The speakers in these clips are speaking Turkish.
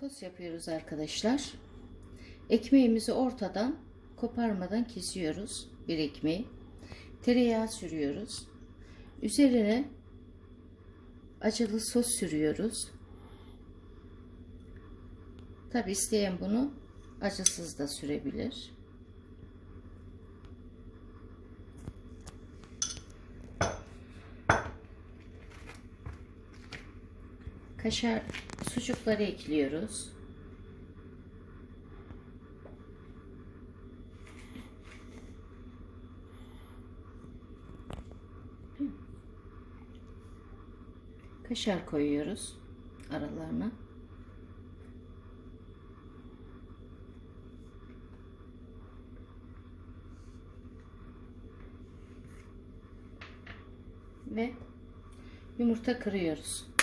Tost yapıyoruz arkadaşlar. Ekmeğimizi ortadan koparmadan kesiyoruz. Bir ekmeği. Tereyağı sürüyoruz. Üzerine acılı sos sürüyoruz. Tabi isteyen bunu acısız da sürebilir. Kaşar sucukları ekliyoruz. Kaşar koyuyoruz aralarına. Ve yumurta kırıyoruz.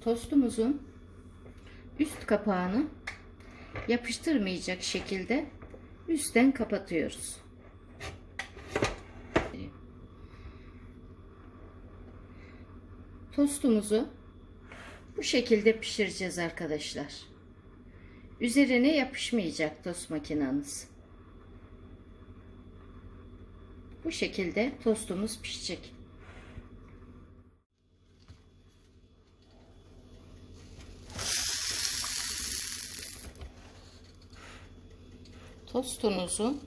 Tostumuzun üst kapağını yapıştırmayacak şekilde üstten kapatıyoruz. Tostumuzu bu şekilde pişireceğiz arkadaşlar. Üzerine yapışmayacak tost makinamız. Bu şekilde tostumuz pişecek. Tostunuzun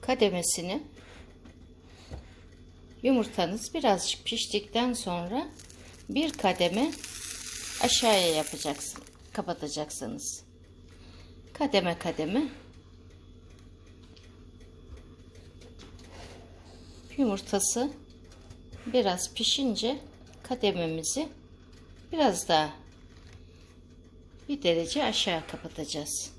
kademesini yumurtanız birazcık piştikten sonra bir kademe aşağıya yapacaksın kapatacaksınız kademe kademe yumurtası biraz pişince kadememizi biraz daha bir derece aşağı kapatacağız.